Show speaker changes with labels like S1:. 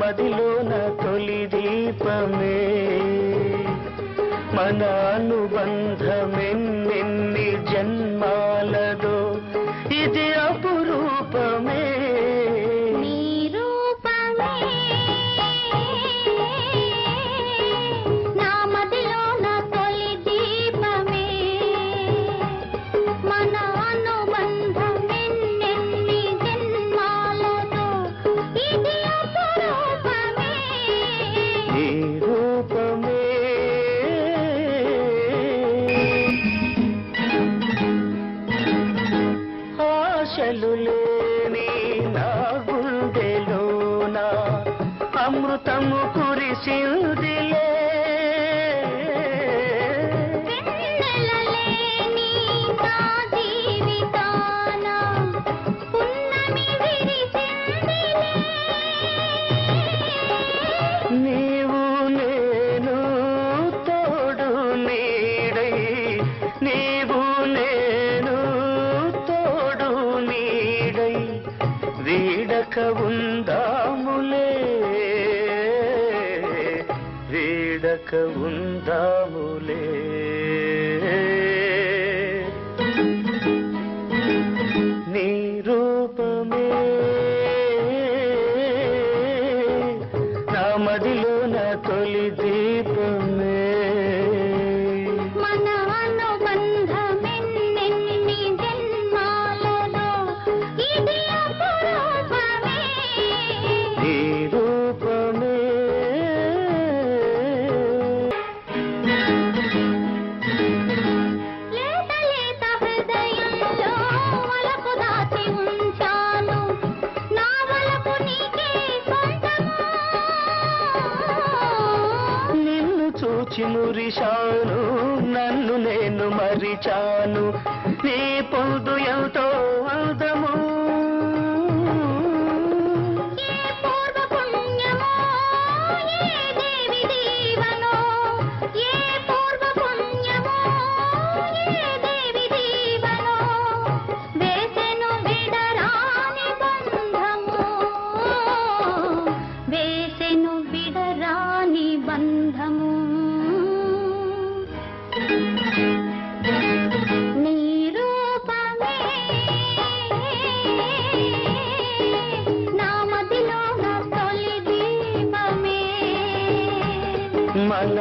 S1: మదిలోన తొలి దీపమే. మన అనుబంధమెన్నెన్ని జన్మాలదో. ఇది
S2: అమృతము కురిసిందిలే. నీవు నేను తోడు నీడై నీవు నేను తోడు నీడై. వీడక ఉందాములే. వీడక ఉందాములే. నీ రూపమే నా మదిలో చూచి మురిశాను నన్ను నేను మరిచాను. నీ పొందు ఎంతో అందము
S1: బంధము?
S2: మన